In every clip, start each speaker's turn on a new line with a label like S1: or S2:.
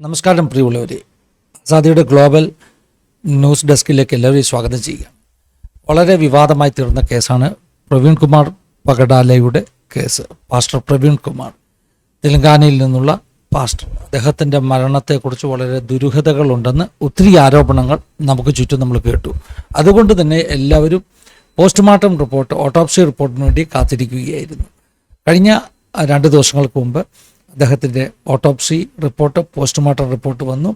S1: നമസ്കാരം പ്രിയമുള്ളവരെ. ആസാദിയുടെ global news ഡെസ്കിലേക്ക് എല്ലാവരെയും സ്വാഗതം ചെയ്യുക. വളരെ വിവാദമായി തീർന്ന കേസാണ് പ്രവീൺ കുമാർ പകഡാലയുടെ കേസ്. പാസ്റ്റർ പ്രവീൺ കുമാർ തെലങ്കാനയിൽ നിന്നുള്ള പാസ്റ്റർ. അദ്ദേഹത്തിന്റെ മരണത്തെക്കുറിച്ച് വളരെ ദുരൂഹതകളുണ്ടെന്ന് ഒത്തിരി ആരോപണങ്ങൾ നമുക്ക് ചുറ്റും നമ്മൾ കേട്ടു. അതുകൊണ്ട് തന്നെ എല്ലാവരും പോസ്റ്റ്മോർട്ടം റിപ്പോർട്ട് ഓട്ടോപ്സി റിപ്പോർട്ടിന് വേണ്ടി കാത്തിരിക്കുകയായിരുന്നു. കഴിഞ്ഞ രണ്ട് ദിവസങ്ങൾക്ക് മുമ്പ് അദ്ദേഹത്തിന്റെ ഓട്ടോപ്സി റിപ്പോർട്ട് പോസ്റ്റ്മോർട്ടം റിപ്പോർട്ട് വന്നു.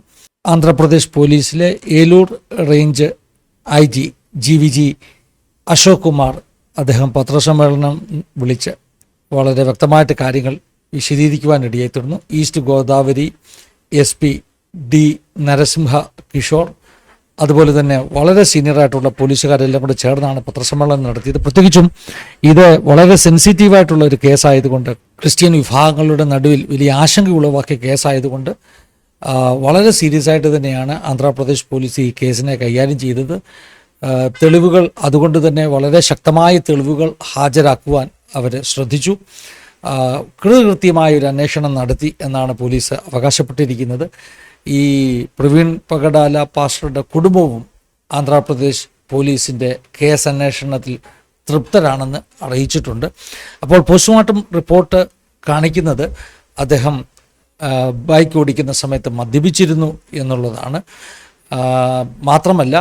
S1: ആന്ധ്രാപ്രദേശ് പോലീസിലെ Eluru range I G G V G Ashok Kumar അദ്ദേഹം പത്രസമ്മേളനം വിളിച്ച് വളരെ വ്യക്തമായിട്ട് കാര്യങ്ങൾ വിശദീകരിക്കുവാൻ ഇടയായി തീർന്നു east Godavari S P D Narasimha Kishore അതുപോലെ തന്നെ വളരെ സീനിയറായിട്ടുള്ള പോലീസുകാരെല്ലാം കൂടെ ചേർന്നാണ് പത്രസമ്മേളനം നടത്തിയത്. പ്രത്യേകിച്ചും ഇത് വളരെ സെൻസിറ്റീവായിട്ടുള്ള ഒരു കേസായതുകൊണ്ട് ക്രിസ്ത്യൻ വിഭാഗങ്ങളുടെ നടുവിൽ വലിയ ആശങ്ക ഉളവാക്കിയ കേസായതുകൊണ്ട് വളരെ സീരിയസ് ആയിട്ട് തന്നെയാണ് ആന്ധ്രാപ്രദേശ് പോലീസ് ഈ കേസിനെ കൈകാര്യം ചെയ്തത്. തെളിവുകൾ അതുകൊണ്ട് തന്നെ വളരെ ശക്തമായ തെളിവുകൾ ഹാജരാക്കുവാൻ അവർ ശ്രദ്ധിച്ചു. കൃതകൃത്യമായ ഒരു അന്വേഷണം നടത്തി എന്നാണ് പോലീസ് അവകാശപ്പെട്ടിരിക്കുന്നത്. ഈ പ്രവീൺ പകടാല പാസ്റ്ററുടെ കുടുംബവും ആന്ധ്രാപ്രദേശ് പോലീസിന്റെ കേസ് അന്വേഷണത്തിൽ തൃപ്തരാണെന്ന് അറിയിച്ചിട്ടുണ്ട്. അപ്പോൾ പോസ്റ്റ്മോർട്ടം റിപ്പോർട്ട് കാണിക്കുന്നത് അദ്ദേഹം ബൈക്ക് ഓടിക്കുന്ന സമയത്ത് മദ്യപിച്ചിരുന്നു എന്നുള്ളതാണ്. മാത്രമല്ല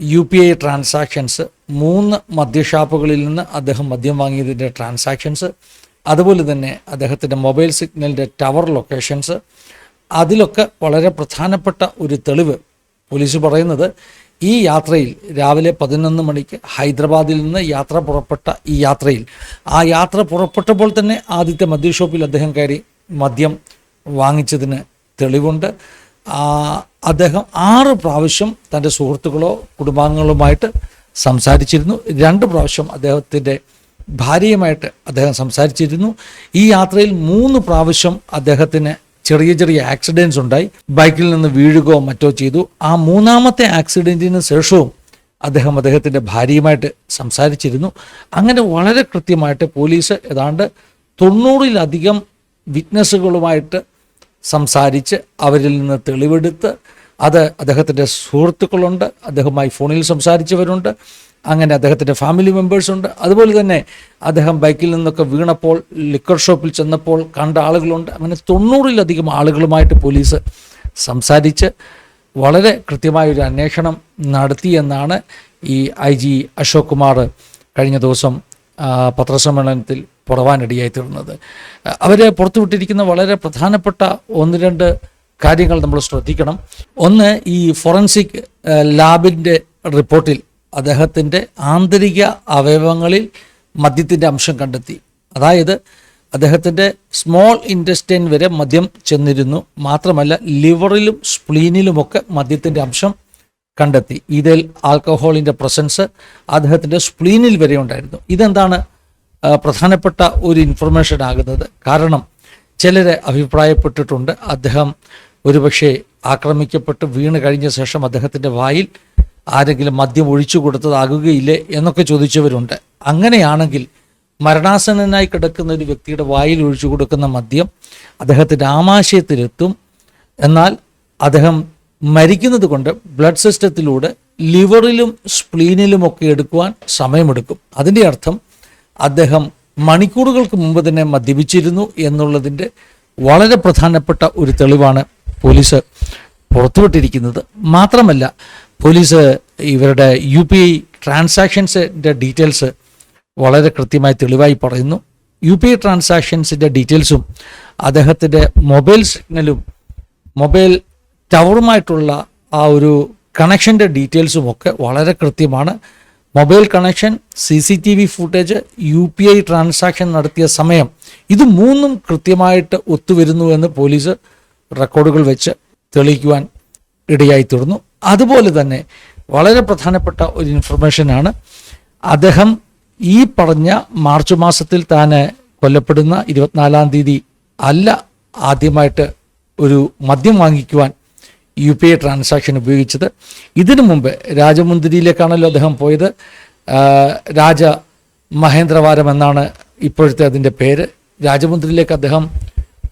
S1: യു പി ഐ ട്രാൻസാക്ഷൻസ് മൂന്ന് മദ്യഷാപ്പുകളിൽ നിന്ന് അദ്ദേഹം മദ്യം വാങ്ങിയതിന്റെ ട്രാൻസാക്ഷൻസ് അതുപോലെ തന്നെ അദ്ദേഹത്തിന്റെ മൊബൈൽ സിഗ്നലിന്റെ ടവർ ലൊക്കേഷൻസ്. അതിലൊക്കെ വളരെ പ്രധാനപ്പെട്ട ഒരു തെളിവ് പോലീസ് പറയുന്നത് ഈ യാത്രയിൽ രാവിലെ പതിനൊന്ന് മണിക്ക് ഹൈദരാബാദിൽ നിന്ന് യാത്ര പുറപ്പെട്ട ഈ യാത്രയിൽ ആ യാത്ര പുറപ്പെട്ടപ്പോൾ തന്നെ ആദ്യത്തെ മദ്യഷോപ്പിൽ അദ്ദേഹം കയറി മദ്യം വാങ്ങിച്ചതിന് തെളിവുണ്ട്. അദ്ദേഹം ആറ് പ്രാവശ്യം തന്റെ സുഹൃത്തുക്കളോ കുടുംബാംഗങ്ങളുമായിട്ട് സംസാരിച്ചിരുന്നു. രണ്ട് പ്രാവശ്യം അദ്ദേഹത്തിന്റെ ഭാര്യയുമായിട്ട് അദ്ദേഹം സംസാരിച്ചിരുന്നു. ഈ യാത്രയിൽ മൂന്ന് പ്രാവശ്യം അദ്ദേഹത്തിന് ചെറിയ ചെറിയ ആക്സിഡൻസ് ഉണ്ടായി. ബൈക്കിൽ നിന്ന് വീഴുകയോ മറ്റോ ചെയ്തു. ആ മൂന്നാമത്തെ ആക്സിഡന്റിന് ശേഷവും അദ്ദേഹം അദ്ദേഹത്തിന്റെ ഭാര്യയുമായിട്ട് സംസാരിച്ചിരുന്നു. അങ്ങനെ വളരെ കൃത്യമായിട്ട് പോലീസ് ഏതാണ്ട് തൊണ്ണൂറിലധികം വിറ്റ്നസ്സുകളുമായിട്ട് സംസാരിച്ച് അവരിൽ നിന്ന് തെളിവെടുത്ത് അത് അദ്ദേഹത്തിന്റെ സുഹൃത്തുക്കളുണ്ട്. അദ്ദേഹവുമായി ഫോണിൽ സംസാരിച്ചവരുണ്ട്. അങ്ങനെ അദ്ദേഹത്തിന്റെ ഫാമിലി മെമ്പേഴ്സുണ്ട് അതുപോലെ തന്നെ അദ്ദേഹം ബൈക്കിൽ നിന്നൊക്കെ വീണപ്പോൾ ലിക്കർ ഷോപ്പിൽ ചെന്നപ്പോൾ കണ്ട ആളുകളുണ്ട്. അങ്ങനെ തൊണ്ണൂറിലധികം ആളുകളുമായിട്ട് പോലീസ് സംസാരിച്ച് വളരെ കൃത്യമായൊരു അന്വേഷണം നടത്തിയെന്നാണ് ഈ ഐ ജി അശോക് കുമാർ കഴിഞ്ഞ ദിവസം പത്രസമ്മേളനത്തിൽ പുറവാനിടയായി തീർന്നത്. അവർ പുറത്തുവിട്ടിരിക്കുന്ന വളരെ പ്രധാനപ്പെട്ട ഒന്ന് രണ്ട് കാര്യങ്ങൾ നമ്മൾ ശ്രദ്ധിക്കണം. ഒന്ന് ഈ ഫോറൻസിക് ലാബിന്റെ റിപ്പോർട്ടിൽ അദ്ദേഹത്തിന്റെ ആന്തരിക അവയവങ്ങളിൽ മദ്യത്തിന്റെ അംശം കണ്ടെത്തി. അതായത് അദ്ദേഹത്തിന്റെ സ്മോൾ ഇന്റസ്റ്റൈൻ വരെ മദ്യം ചെന്നിരുന്നു. മാത്രമല്ല ലിവറിലും സ്പ്ലീനിലുമൊക്കെ മദ്യത്തിന്റെ അംശം കണ്ടെത്തി. ഇതിൽ ആൽക്കഹോളിന്റെ പ്രസൻസ് അദ്ദേഹത്തിന്റെ സ്പ്ലീനിൽ വരെ ഉണ്ടായിരുന്നു. ഇതെന്താണ് പ്രധാനപ്പെട്ട ഒരു ഇൻഫർമേഷൻ ആകുന്നത്? കാരണം ചിലരെ അഭിപ്രായപ്പെട്ടിട്ടുണ്ട്. അദ്ദേഹം ഒരുപക്ഷെ ആക്രമിക്കപ്പെട്ട് വീണ് കഴിഞ്ഞ ശേഷം അദ്ദേഹത്തിന്റെ വായിൽ ആരെങ്കിലും മദ്യം ഒഴിച്ചു കൊടുത്തതാകുകയില്ലേ എന്നൊക്കെ ചോദിച്ചവരുണ്ട്. അങ്ങനെയാണെങ്കിൽ മരണാസന്നനായി കിടക്കുന്ന ഒരു വ്യക്തിയുടെ വായിൽ ഒഴിച്ചു കൊടുക്കുന്ന മദ്യം അദ്ദേഹത്തിന്റെ ആമാശയത്തിലെത്തും എന്നാൽ അദ്ദേഹം മരിക്കുന്നത് കൊണ്ട് ബ്ലഡ് സിസ്റ്റത്തിലൂടെ ലിവറിലും സ്പ്ലീനിലും ഒക്കെ എടുക്കുവാൻ സമയമെടുക്കും. അതിന്റെ അർത്ഥം അദ്ദേഹം മണിക്കൂറുകൾക്ക് മുമ്പ് തന്നെ മദ്യപിച്ചിരുന്നു എന്നുള്ളതിന്റെ വളരെ പ്രധാനപ്പെട്ട ഒരു തെളിവാണ് പോലീസ് പുറത്തുവിട്ടിരിക്കുന്നത് മാത്രമല്ല പോലീസ് ഇവരുടെ യു പി ഐ ട്രാൻസാക്ഷൻസിന്റെ ഡീറ്റെയിൽസ് വളരെ കൃത്യമായി തെളിവായി പറയുന്നു. യു പി ഐ ട്രാൻസാക്ഷൻസിന്റെ ഡീറ്റെയിൽസും അദ്ദേഹത്തിന്റെ മൊബൈൽ സിഗ്നലും മൊബൈൽ ടവറുമായിട്ടുള്ള ആ ഒരു കണക്ഷന്റെ ഡീറ്റെയിൽസും ഒക്കെ വളരെ കൃത്യമാണ്. Mobile connection C C T V footage U P I transaction നടത്തിയ സമയം ഇത് മൂന്നും കൃത്യമായിട്ട് ഒത്തുവരുന്നു എന്ന് പോലീസ് റെക്കോർഡുകൾ വെച്ച് തെളിയിക്കുവാൻ ഇടയായി തീർന്നു. അതുപോലെ തന്നെ വളരെ പ്രധാനപ്പെട്ട ഒരു ഇൻഫർമേഷനാണ് അദ്ദേഹം ഈ പറഞ്ഞ മാർച്ച് മാസത്തിൽ താൻ കൊല്ലപ്പെടുന്ന ഇരുപത്തിനാലാം തീയതി അല്ല ആദ്യമായിട്ട് ഒരു മദ്യം വാങ്ങിക്കുവാൻ യു പി ഐ ട്രാൻസാക്ഷൻ ഉപയോഗിച്ചത്. ഇതിനു മുമ്പ് രാജമുന്തിരിയിലേക്കാണല്ലോ അദ്ദേഹം പോയത്. രാജ മഹേന്ദ്രവാരം എന്നാണ് ഇപ്പോഴത്തെ അതിന്റെ പേര്. രാജമുന്തിരിയിലേക്ക് അദ്ദേഹം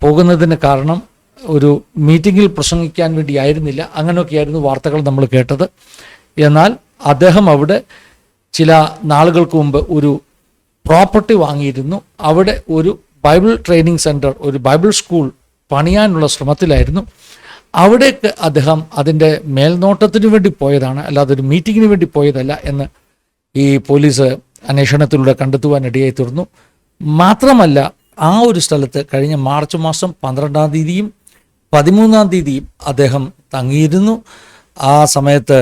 S1: പോകുന്നതിന് കാരണം ഒരു മീറ്റിങ്ങിൽ പ്രസംഗിക്കാൻ വേണ്ടിയായിരുന്നില്ല അങ്ങനെയൊക്കെയായിരുന്നു വാർത്തകൾ നമ്മൾ കേട്ടത്. എന്നാൽ അദ്ദേഹം അവിടെ ചില നാളുകൾക്ക് മുമ്പ് ഒരു പ്രോപ്പർട്ടി വാങ്ങിയിരുന്നു. അവിടെ ഒരു ബൈബിൾ ട്രെയിനിങ് സെന്റർ ഒരു ബൈബിൾ സ്കൂൾ പണിയാനുള്ള ശ്രമത്തിലായിരുന്നു. അവിടേക്ക് അദ്ദേഹം അതിന്റെ മേൽനോട്ടത്തിന് വേണ്ടി പോയതാണ്. അല്ലാതെ ഒരു മീറ്റിങ്ങിന് വേണ്ടി പോയതല്ല എന്ന് ഈ പോലീസ് അന്വേഷണത്തിലൂടെ കണ്ടെത്തുവാൻ ഇടയായി തീർന്നു. മാത്രമല്ല ആ ഒരു സ്ഥലത്ത് കഴിഞ്ഞ മാർച്ച് മാസം പന്ത്രണ്ടാം തീയതിയും പതിമൂന്നാം തീയതി അദ്ദേഹം തങ്ങിയിരുന്നു. ആ സമയത്ത്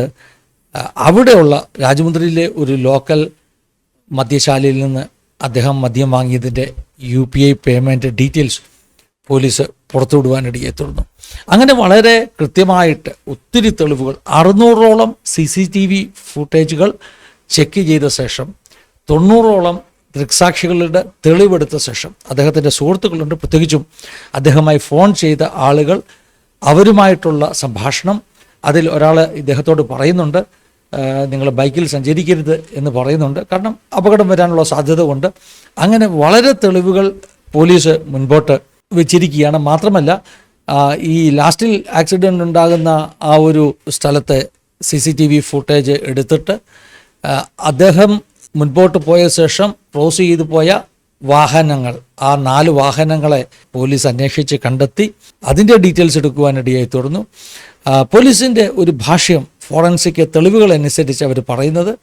S1: അവിടെയുള്ള രാജമുന്ദ്രിയിലെ ഒരു ലോക്കൽ മദ്യശാലയിൽ നിന്ന് അദ്ദേഹം മദ്യം വാങ്ങിയതിന്റെ U P I payment details police പുറത്തുവിടുവാനിടയെ തുടർന്നു. അങ്ങനെ വളരെ കൃത്യമായിട്ട് ഒത്തിരി തെളിവുകൾ അറുന്നൂറോളം സി സി ടി വി ഫുട്ടേജുകൾ ചെക്ക് ചെയ്ത ശേഷം തൊണ്ണൂറോളം ദൃക്സാക്ഷികളുടെ തെളിവെടുത്ത ശേഷം അദ്ദേഹത്തിന്റെ സുഹൃത്തുക്കളുണ്ട്. പ്രത്യേകിച്ചും അദ്ദേഹമായി ഫോൺ ചെയ്ത ആളുകൾ അവരുമായിട്ടുള്ള സംഭാഷണം അതിൽ ഒരാൾ ഇദ്ദേഹത്തോട് പറയുന്നുണ്ട് നിങ്ങൾ ബൈക്കിൽ സഞ്ചരിക്കരുത് എന്ന് പറയുന്നുണ്ട്. കാരണം അപകടം വരാനുള്ള സാധ്യത കൊണ്ട് അങ്ങനെ വളരെ തെളിവുകൾ പോലീസ് മുൻപോട്ട് വെച്ചിരിക്കുകയാണ്. മാത്രമല്ല ഈ ലാസ്റ്റിൽ ആക്സിഡന്റ് ഉണ്ടാകുന്ന ആ ഒരു സ്ഥലത്തെ C C T V footage എടുത്തിട്ട് അദ്ദേഹം മുൻപോട്ട് പോയ ശേഷം ക്രോസ് ചെയ്തു പോയ വാഹനങ്ങൾ ആ നാല് വാഹനങ്ങളെ പോലീസ് അന്വേഷിച്ച് കണ്ടെത്തി. അതിന്റെ ഡീറ്റെയിൽസ് എടുക്കുവാനിടയായി തുടർന്നു. പോലീസിന്റെ ഒരു ഭാഷ്യം ഫോറൻസിക് തെളിവുകൾ അനുസരിച്ച് അവർ പറയുന്നത്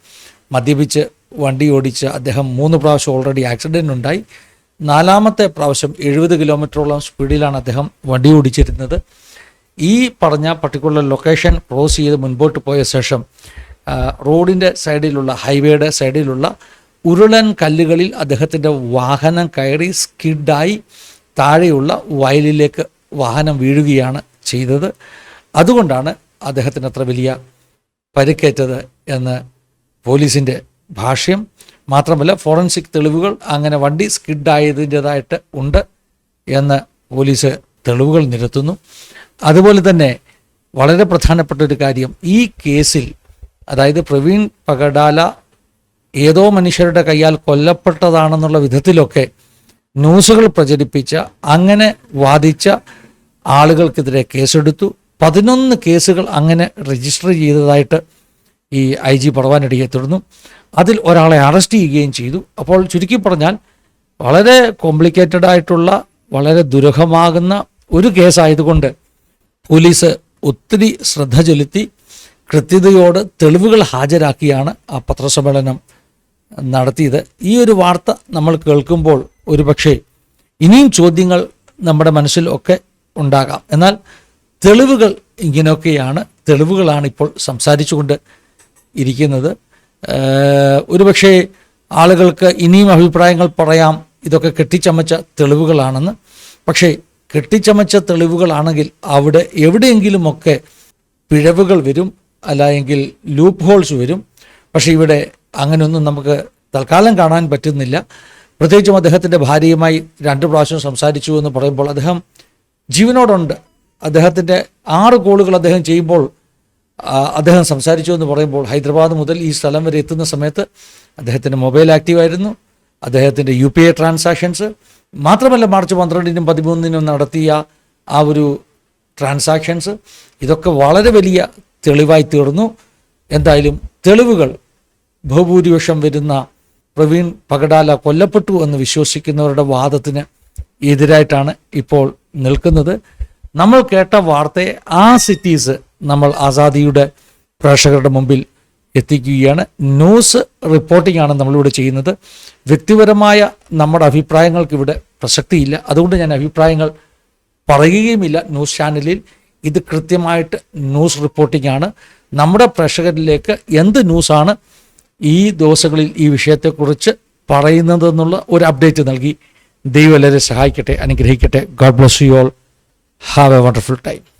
S1: മദ്യപിച്ച് വണ്ടി ഓടിച്ച് അദ്ദേഹം മൂന്ന് പ്രാവശ്യം ഓൾറെഡി ആക്സിഡന്റ് ഉണ്ടായി. നാലാമത്തെ പ്രാവശ്യം എഴുപത് കിലോമീറ്ററോളം സ്പീഡിലാണ് അദ്ദേഹം വണ്ടി ഓടിച്ചിരുന്നത്. ഈ പറഞ്ഞ പർട്ടിക്കുലർ ലൊക്കേഷൻ ക്രോസ് ചെയ്ത് മുൻപോട്ട് പോയ ശേഷം റോഡിന്റെ സൈഡിലുള്ള ഹൈവേയുടെ സൈഡിലുള്ള ഉരുളൻ കല്ലുകളിൽ അദ്ദേഹത്തിന്റെ വാഹനം കയറി സ്കിഡായി താഴെയുള്ള വയലിലേക്ക് വാഹനം വീഴുകയാണ് ചെയ്തത്. അതുകൊണ്ടാണ് അദ്ദേഹത്തിന് അത്ര വലിയ പരിക്കേറ്റത് എന്ന് പോലീസിന്റെ ഭാഷ്യം. മാത്രമല്ല ഫോറൻസിക് തെളിവുകൾ അങ്ങനെ വണ്ടി സ്കിഡായതിന്റെതായിട്ട് ഉണ്ട് എന്ന് പോലീസ് തെളിവുകൾ നിരത്തുന്നു. അതുപോലെ തന്നെ വളരെ പ്രധാനപ്പെട്ട ഒരു കാര്യം ഈ കേസിൽ അതായത് പ്രവീൺ പകടാല ഏതോ മനുഷ്യരുടെ കയ്യാൽ കൊല്ലപ്പെട്ടതാണെന്നുള്ള വിധത്തിലൊക്കെ ന്യൂസുകൾ പ്രചരിപ്പിച്ച അങ്ങനെ വാദിച്ച ആളുകൾക്കെതിരെ കേസെടുത്തു. പതിനൊന്ന് കേസുകൾ അങ്ങനെ രജിസ്റ്റർ ചെയ്തതായിട്ട് ഈ ഐ ജി പറവാനിടയെ തുടർന്നു. അതിൽ ഒരാളെ അറസ്റ്റ് ചെയ്യുകയും ചെയ്തു. അപ്പോൾ ചുരുക്കി പറഞ്ഞാൽ വളരെ കോംപ്ലിക്കേറ്റഡ് ആയിട്ടുള്ള വളരെ ദുരഹമാകുന്ന ഒരു കേസായതുകൊണ്ട് പോലീസ് ഒത്തിരി ശ്രദ്ധ ചെലുത്തി കൃത്യതയോട് തെളിവുകൾ ഹാജരാക്കിയാണ് ആ പത്രസമ്മേളനം നടത്തിയത്. ഈ ഒരു വാർത്ത നമ്മൾ കേൾക്കുമ്പോൾ ഒരുപക്ഷെ ഇനിയും ചോദ്യങ്ങൾ നമ്മുടെ മനസ്സിൽ ഒക്കെ ഉണ്ടാകാം. എന്നാൽ തെളിവുകൾ ഇങ്ങനെയൊക്കെയാണ് തെളിവുകളാണ് ഇപ്പോൾ സംസാരിച്ചുകൊണ്ട് ഇരിക്കുന്നത്. ഒരുപക്ഷെ ആളുകൾക്ക് ഇനിയും അഭിപ്രായങ്ങൾ പറയാം ഇതൊക്കെ കെട്ടിച്ചമച്ച തെളിവുകളാണെന്ന്. പക്ഷേ കെട്ടിച്ചമച്ച തെളിവുകളാണെങ്കിൽ അവിടെ എവിടെയെങ്കിലുമൊക്കെ പിഴവുകൾ വരും അല്ല എങ്കിൽ ലൂപ്പ് ഹോൾസ് വരും. പക്ഷേ ഇവിടെ അങ്ങനെയൊന്നും നമുക്ക് തൽക്കാലം കാണാൻ പറ്റുന്നില്ല. പ്രത്യേകിച്ചും അദ്ദേഹത്തിന്റെ ഭാര്യയുമായി രണ്ട് പ്രാവശ്യം സംസാരിച്ചു എന്ന് പറയുമ്പോൾ അദ്ദേഹം ജീവനോടുണ്ട്. അദ്ദേഹത്തിന്റെ ആറ് കോളുകൾ അദ്ദേഹം ചെയ്യുമ്പോൾ അദ്ദേഹം സംസാരിച്ചു എന്ന് പറയുമ്പോൾ ഹൈദരാബാദ് മുതൽ ഈ സ്ഥലം വരെ എത്തുന്ന സമയത്ത് അദ്ദേഹത്തിന്റെ മൊബൈൽ ആക്റ്റീവായിരുന്നു അദ്ദേഹത്തിന്റെ യു പി ഐ ട്രാൻസാക്ഷൻസ് മാത്രമല്ല മാർച്ച് പന്ത്രണ്ടിനും പതിമൂന്നിനും നടത്തിയ ആ ഒരു ട്രാൻസാക്ഷൻസ് ഇതൊക്കെ വളരെ വലിയ തെളിവായി തീർന്നു. എന്തായാലും തെളിവുകൾ ബഹുഭൂരിപക്ഷം വരുന്ന പ്രവീൺ പകടാല കൊല്ലപ്പെട്ടു എന്ന് വിശ്വസിക്കുന്നവരുടെ വാദത്തിന് എതിരായിട്ടാണ് ഇപ്പോൾ നിൽക്കുന്നത്. നമ്മൾ കേട്ട വാർത്തയെ ആ സിറ്റീസ് നമ്മൾ ആസാദിയുടെ പ്രേക്ഷകരുടെ മുമ്പിൽ എത്തിക്കുകയാണ്. ന്യൂസ് റിപ്പോർട്ടിംഗ് ആണ് നമ്മളിവിടെ ചെയ്യുന്നത്. വ്യക്തിപരമായ നമ്മുടെ അഭിപ്രായങ്ങൾക്ക് ഇവിടെ പ്രസക്തിയില്ല. അതുകൊണ്ട് ഞാൻ അഭിപ്രായങ്ങൾ പറയുകയുമില്ല ന്യൂസ് ചാനലിൽ. ഇത് കൃത്യമായിട്ട് ന്യൂസ് റിപ്പോർട്ടിംഗ് ആണ് നമ്മുടെ പ്രേക്ഷകരിലേക്ക് എന്ത് ന്യൂസാണ് ഈ ദിവസങ്ങളിൽ ഈ വിഷയത്തെക്കുറിച്ച് പറയുന്നതെന്നുള്ള ഒരു അപ്ഡേറ്റ് നൽകി. ദൈവം എല്ലാവരെ സഹായിക്കട്ടെ അനുഗ്രഹിക്കട്ടെ. God bless you all have a wonderful time